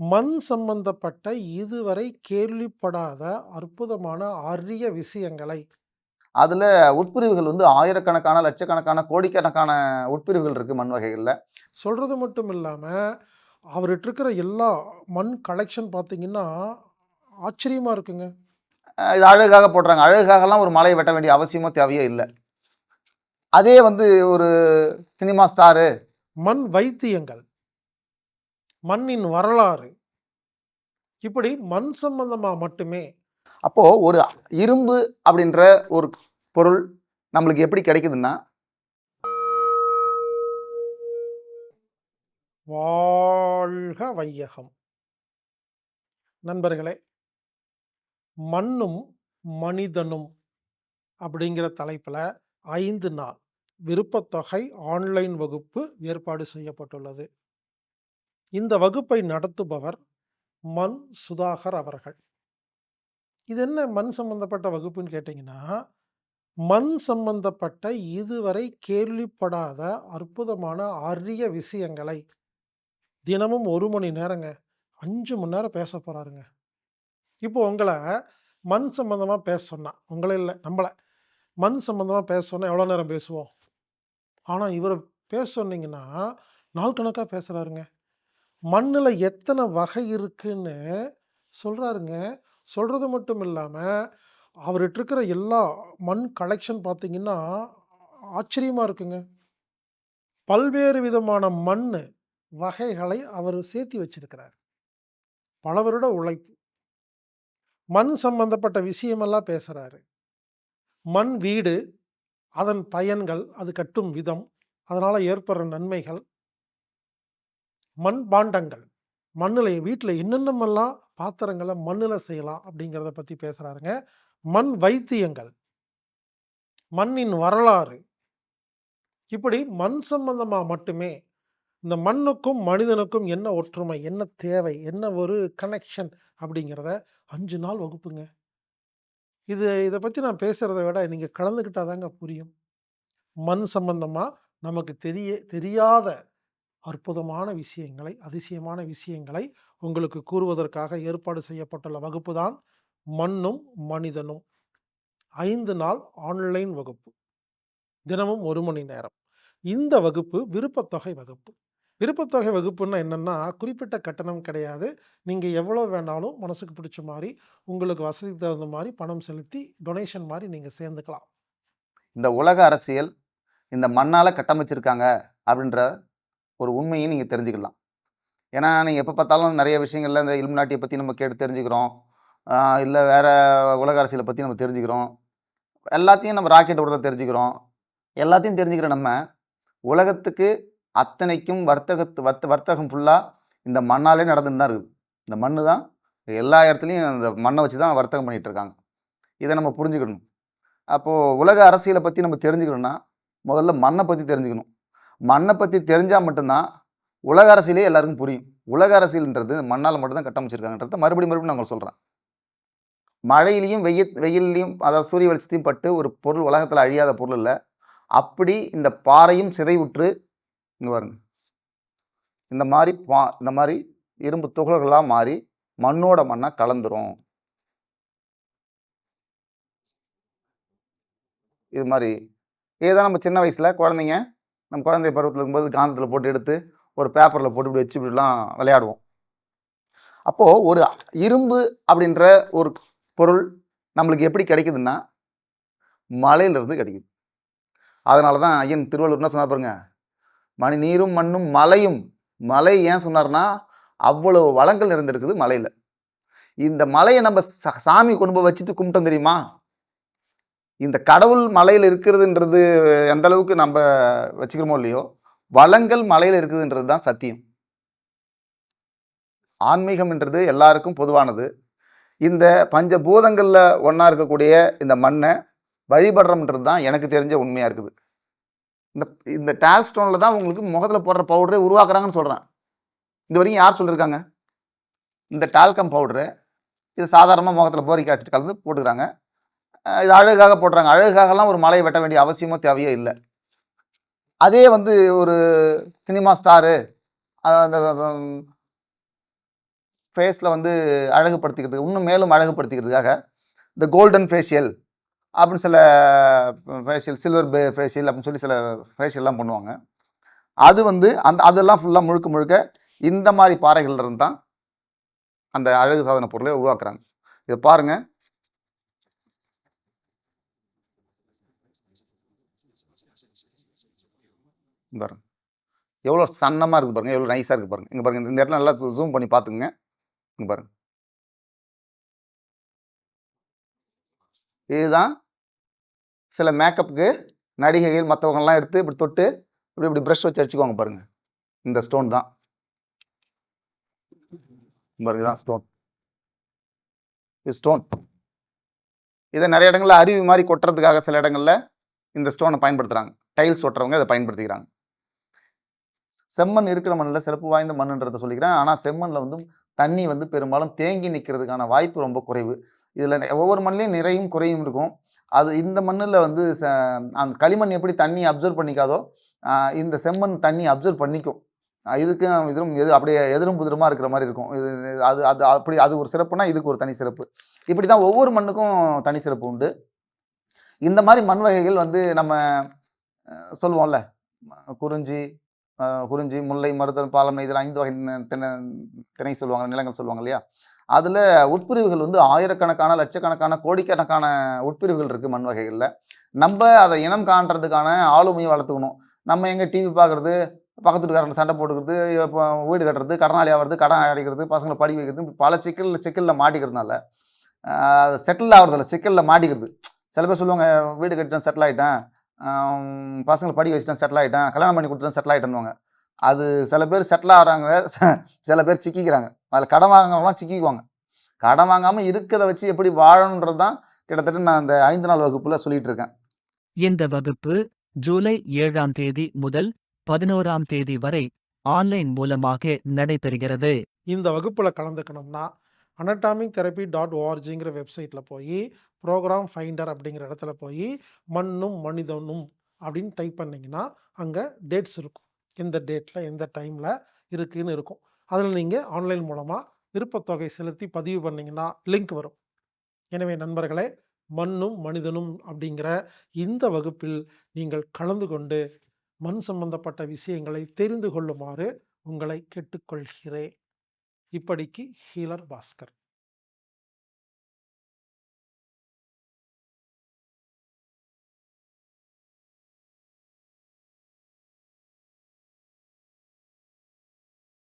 மண் சம்பந்தப்பட்ட இதுவரை கேள்விப்படாத அற்புதமான அரிய விஷயங்களை. அதில் உட்பிரிவுகள் வந்து ஆயிரக்கணக்கான லட்சக்கணக்கான கோடிக்கணக்கான உட்பிரிவுகள் இருக்குது மண் வகைகளில். சொல்றது மட்டும் இல்லாம, அவர்ட்ட இருக்கிற எல்லா மண் கலெக்ஷன் பார்த்தீங்கன்னா, ஆச்சரியமா இருக்குங்க. இது அழகாக போடுறாங்க. அழகாகலாம் ஒரு மலையை வெட்ட வேண்டிய அவசியமோ தேவையோ இல்லை. அதே வந்து ஒரு சினிமா ஸ்டாரு மண் வைத்தியங்கள், மண்ணின் வரலாறு, இப்படி மண் சம்பந்தமா மட்டுமே அப்போது ஒரு இரும்பு அப்படின்ற ஒரு பொருள் நம்மளுக்கு எப்படி கிடைக்குதுன்னா வாழ்க வையகம். நண்பர்களே, மண்ணும் மனிதனும் அப்படிங்கிற தலைப்புல 5 நாள் விருப்பத்தொகை ஆன்லைன் வகுப்பு ஏற்பாடு செய்யப்பட்டுள்ளது. இந்த வகுப்பை நடத்துபவர் மண் சுதாகர் அவர்கள். இது என்ன மண் சம்பந்தப்பட்ட வகுப்புன்னு கேட்டீங்கன்னா, மண் சம்பந்தப்பட்ட இதுவரை கேள்விப்படாத அற்புதமான அரிய விஷயங்களை தினமும் ஒரு மணி நேரங்க. அஞ்சு மணி நேரம் பேச போறாருங்க. இப்போ உங்களை மண் சம்பந்தமா பேச சொன்னா, உங்களை இல்லை நம்மளை மண் சம்பந்தமா பேச சொன்னா எவ்வளோ நேரம் பேசுவோம்? ஆனால் இவரை பேச சொன்னீங்கன்னா, நாள் கணக்காக பேசுறாருங்க. மண்ணுல எத்தனை வகை இருக்குன்னு சொல்றாருங்க. சொல்றது மட்டும் இல்லாம, அவர்ட்ட இருக்கிற எல்லா மண் கலெக்ஷன் பார்த்தீங்கன்னா, ஆச்சரியமா இருக்குங்க. பல்வேறு விதமான மண்ணு வகைகளை அவர் சேர்த்தி வச்சிருக்கிறார். பல வருட உழைப்பு. மண் சம்பந்தப்பட்ட விஷயமெல்லாம் பேசுறாரு. மண் வீடு, அதன் பயன்கள், அது கட்டும் விதம், அதனால ஏற்படுற நன்மைகள். மண் பாண்டங்கள். மண்ணுல வீட்டில் என்னென்னமெல்லாம் பாத்திரங்களை மண்ணில் செய்யலாம் அப்படிங்கிறத பற்றி பேசுகிறாருங்க மண் வைத்தியங்கள். மண்ணின் வரலாறு. இப்படி மண் சம்பந்தமாக மட்டுமே இந்த மண்ணுக்கும், மனிதனுக்கும் என்ன ஒற்றுமை? என்ன தேவை? என்ன ஒரு கனெக்ஷன்? அப்படிங்கிறத அஞ்சு நாள் வகுப்புங்க. இது இதை பற்றி நான் பேசுகிறத விட நீங்கள் கலந்துக்கிட்டாதாங்க புரியும். மண் சம்பந்தமாக நமக்கு தெரிய தெரியாத அற்புதமான விஷயங்களை, அதிசயமான விஷயங்களை உங்களுக்கு கூறுவதற்காக ஏற்பாடு செய்யப்பட்டுள்ள வகுப்பு தான் மண்ணும் மனிதனும். ஐந்து நாள் ஆன்லைன் வகுப்பு. தினமும் ஒரு மணி நேரம். இந்த வகுப்பு விருப்பத்தொகை வகுப்பு. விருப்பத்தொகை வகுப்புன்னா என்னென்னா குறிப்பிட்ட கட்டணம் கிடையாது. நீங்கள் எவ்வளோ வேணாலும் மனசுக்கு பிடிச்ச மாதிரி உங்களுக்கு வசதிக்கு தகுந்த மாதிரி பணம் செலுத்தி டொனேஷன் மாதிரி நீங்கள் சேர்ந்துக்கலாம். இந்த உலக அரசியல் இந்த மண்ணால் கட்டமைச்சிருக்காங்க அப்படின்ற ஒரு உண்மையும் நீங்கள் தெரிஞ்சுக்கலாம். ஏன்னா, நீங்கள் எப்போ பார்த்தாலும் நிறைய விஷயங்களில் இந்த இலுமினாட்டிய பற்றி நம்ம கேட்டு தெரிஞ்சுக்கிறோம். இல்லை வேறு உலக அரசியலை பற்றி நம்ம தெரிஞ்சுக்கிறோம். எல்லாத்தையும் நம்ம ராக்கெட் விடுறத தெரிஞ்சுக்கிறோம். எல்லாத்தையும் தெரிஞ்சுக்கிற நம்ம, உலகத்துக்கு அத்தனைக்கும் வர்த்தகத்து வர்த்த வர்த்தகம் ஃபுல்லாக இந்த மண்ணாலே நடந்துன்னு தான் இருக்குது. இந்த மண்ணு தான் எல்லா இடத்துலையும் இந்த மண்ணை வச்சு தான் வர்த்தகம் பண்ணிட்டு இருக்காங்க. இதை நம்ம புரிஞ்சுக்கணும். அப்போது உலக அரசியலை பற்றி நம்ம தெரிஞ்சுக்கணும்னா, முதல்ல மண்ணை பற்றி தெரிஞ்சுக்கணும். மண்ணை பற்றி தெரிஞ்சால் மட்டும்தான் உலக அரசியலே எல்லாருக்கும் புரியும். உலக அரசியல்ன்றது மண்ணால் மட்டும்தான் கட்டமைச்சிருக்காங்கன்றத மறுபடியும் மறுபடியும் நான் உங்களுக்கு சொல்றேன். மழையிலயும், வெய்ய வெயிலையும் அதாவது சூரிய வெளிச்சத்தையும் பட்டு ஒரு பொருள் உலகத்தில் அழியாத பொருள் இல்லை அப்படி இந்த பாறையும் சிதைவுற்று இங்கே பாருங்க. இந்த மாதிரி பா இந்த மாதிரி இரும்பு துகள்களாக மாறி மண்ணோட மண்ணாக கலந்துரும். இது மாதிரி இதுதான் நம்ம சின்ன வயசில் குழந்தைங்க, நம்ம குழந்தை பருவத்தில் இருக்கும்போது காந்தத்தில் போட்டு எடுத்து, ஒரு பேப்பரில் போட்டு இப்படி வச்சு இப்படிலாம் விளையாடுவோம். அப்போது ஒரு இரும்பு அப்படின்ற ஒரு பொருள் நம்மளுக்கு எப்படி கிடைக்குதுன்னா, மலையிலிருந்து கிடைக்குது. அதனால தான் ஐயன் திருவள்ளுவர் என்ன சொன்னார் பாருங்க. "மணி நீரும் மண்ணும் மலையும்" மலை ஏன் சொன்னார்னா, அவ்வளவு வளங்கள் நிறைந்திருக்குது மலையில் இந்த மலையை நம்ம சாமி கொண்டு போய் வச்சுட்டு கும்பிட்டோம் தெரியுமா? இந்த கடவுள் மலையில் இருக்கிறதுன்றது எந்த அளவுக்கு நம்ம வச்சுக்கிறோமோ இல்லையோ, வளங்கள் மலையில் இருக்குதுன்றது தான் சத்தியம். ஆன்மீகம்ன்றது எல்லாருக்கும் பொதுவானது. இந்த பஞ்ச ஒன்றா இருக்கக்கூடிய இந்த மண்ணை வழிபடுறோம்ன்றது தான் எனக்கு தெரிஞ்ச உண்மையாக இருக்குது. இந்த இந்த டேல் ஸ்டோனில் தான் உங்களுக்கு முகத்தில் போடுற பவுடரே உருவாக்குறாங்கன்னு இது வரையும் யார் சொல்லியிருக்காங்க? இந்த டால்கம் பவுடரு, இது சாதாரணமாக முகத்தில் போரிக் ஆசிட் கலந்து போட்டுக்கிறாங்க. இது அழகாக போடுறாங்க. அழகாகலாம் ஒரு மலையை வெட்ட வேண்டிய அவசியமோ தேவையோ இல்லை. அதே வந்து ஒரு சினிமா ஸ்டாரு, அந்த ஃபேஸில் வந்து அழகுபடுத்திக்கிறதுக்கு இன்னும் மேலும் அழகுபடுத்திக்கிறதுக்காக இந்த கோல்டன் ஃபேஷியல் அப்படின்னு சில ஃபேஷியல் சில்வர் பே ஃபேஷியல் அப்படின்னு சொல்லி சில ஃபேஷியல்லாம் பண்ணுவாங்க. அது வந்து அந்த அதெல்லாம் ஃபுல்லாக முழுக்க முழுக்க இந்த மாதிரி பாறைகள்ல இருந்து தான் அந்த அழகு சாதன பொருளை உருவாக்குறாங்க. இதை பாருங்கள் பாருங்கள் பாருங்க. எவ்வளோ சன்னமாக இருக்குது பாருங்க. எவ்வளோ நைஸாக இருக்குது பாருங்க. இங்கே பாருங்க இந்த இடத்துல நல்லா ஜூம் பண்ணி பார்த்துக்குங்க. இங்கே பாருங்க. இதுதான் சில மேக்கப்புக்கு நடிகைகள் மற்றவங்கெல்லாம் எடுத்து இப்படி தொட்டு இப்படி இப்படி ப்ரஷ் வச்சு அடிச்சுக்கோங்க பாருங்க. இந்த ஸ்டோன் தான். பாருங்க தான் ஸ்டோன் இது ஸ்டோன் இதை நிறைய இடங்களில் அருவி மாதிரி கொட்டுறதுக்காக சில இடங்களில் இந்த ஸ்டோனை பயன்படுத்துகிறாங்க டைல்ஸ் ஒட்டுறவங்க இதை பயன்படுத்திக்கிறாங்க. செம்மண் இருக்கிற மண்ணில் சிறப்பு வாய்ந்த மண்ணுன்றதை சொல்லிக்கிறேன். ஆனால் செம்மண்ணில் வந்து தண்ணி வந்து பெரும்பாலும் தேங்கி நிற்கிறதுக்கான வாய்ப்பு ரொம்ப குறைவு. இதில் ஒவ்வொரு மண்ணிலையும் நிறையும் குறையும் இருக்கும். அது இந்த மண்ணில் வந்து ச- அந்த களிமண் எப்படி தண்ணி அப்சர்வ் பண்ணிக்காதோ இந்த செம்மண் தண்ணி அப்சர்வ் பண்ணிக்கும். இதுக்கும் இதுவும் எது அப்படியே எதிரும் புதிரமாக இருக்கிற மாதிரி இருக்கும். இது அது அது அப்படி அது ஒரு சிறப்புனா இதுக்கு ஒரு தனி சிறப்பு. இப்படி தான் ஒவ்வொரு மண்ணுக்கும் தனி சிறப்பு உண்டு. இந்த மாதிரி மண் வகைகள் வந்து நம்ம சொல்லுவோம்ல குறிஞ்சி குறிஞ்சி முல்லை மருதம் பாலம் இதில் ஐந்து வகை திணை திணை சொல்லுவாங்க நிலங்கள் சொல்லுவாங்க இல்லையா? அதில் உட்பிரிவுகள் வந்து ஆயிரக்கணக்கான லட்சக்கணக்கான கோடிக்கணக்கான உட்பிரிவுகள் இருக்குது மண் வகைகளில். நம்ம அதை இனம் காண்றதுக்கான ஆளுமையை வளர்த்துக்கணும். நம்ம எங்கே டிவி பார்க்குறது பக்கத்து வீட்டுக்காரங்க சண்டை போட்டுக்கிறது இப்போ வீடு கட்டுறது கடனாளி ஆகிறது கடன் அடைக்கிறது பசங்களை படி வைக்கிறது பல சிக்கல் சிக்கலில் மாட்டிக்கிறதுனால செட்டில் ஆகிறதில்ல சிக்கலில் மாட்டிக்கிறது. சில பேர் சொல்லுவாங்க வீடு கட்டிட்டேன் செட்டில் ஆகிட்டேன் பசங்களை படி வச்சுட்டேன் செட்டில் ஆகிட்டேன் கல்யாணம் பண்ணி கொடுத்துட்டேன் செட்டில் ஆகிட்டேன்னுவாங்க அது சில பேர் செட்டில் ஆகிறாங்க. சில பேர் சிக்கிக்கிறாங்க. அதில் கடன் வாங்குறவங்களாம் சிக்கிக்குவாங்க. கடன் வாங்காமல் இருக்கிறத வச்சு எப்படி வாழணுன்றது தான் கிட்டத்தட்ட நான் அந்த ஐந்து நாள் வகுப்பில் சொல்லிட்டு இருக்கேன். இந்த வகுப்பு ஜூலை ஏழாம் தேதி முதல் பதினோராம் தேதி வரை ஆன்லைன் மூலமாக நடைபெறுகிறது. இந்த வகுப்பில் கலந்துக்கணும்னா அனட்டாமிக் தெரப்பி டாட் ஓஆர்ஜிங்கிற வெப்சைட்டில் போய் ப்ரோக்ராம் ஃபைண்டர் அப்படிங்கிற இடத்துல போய் மண்ணும் மனிதனும் அப்படின்னு டைப் பண்ணிங்கன்னா அங்கே டேட்ஸ் இருக்கும். எந்த டேட்டில் எந்த டைமில் இருக்குதுன்னு இருக்கும். அதில் நீங்கள் ஆன்லைன் மூலமாக விருப்பத்தொகை செலுத்தி பதிவு பண்ணிங்கன்னா லிங்க் வரும். எனவே நண்பர்களே மண்ணும் மனிதனும் அப்படிங்கிற இந்த வகுப்பில் நீங்கள் கலந்து கொண்டு மண் சம்பந்தப்பட்ட விஷயங்களை தெரிந்து கொள்ளுமாறு உங்களை கேட்டுக்கொள்கிறேன். இப்படிக்கு ஹீலர் பாஸ்கர்.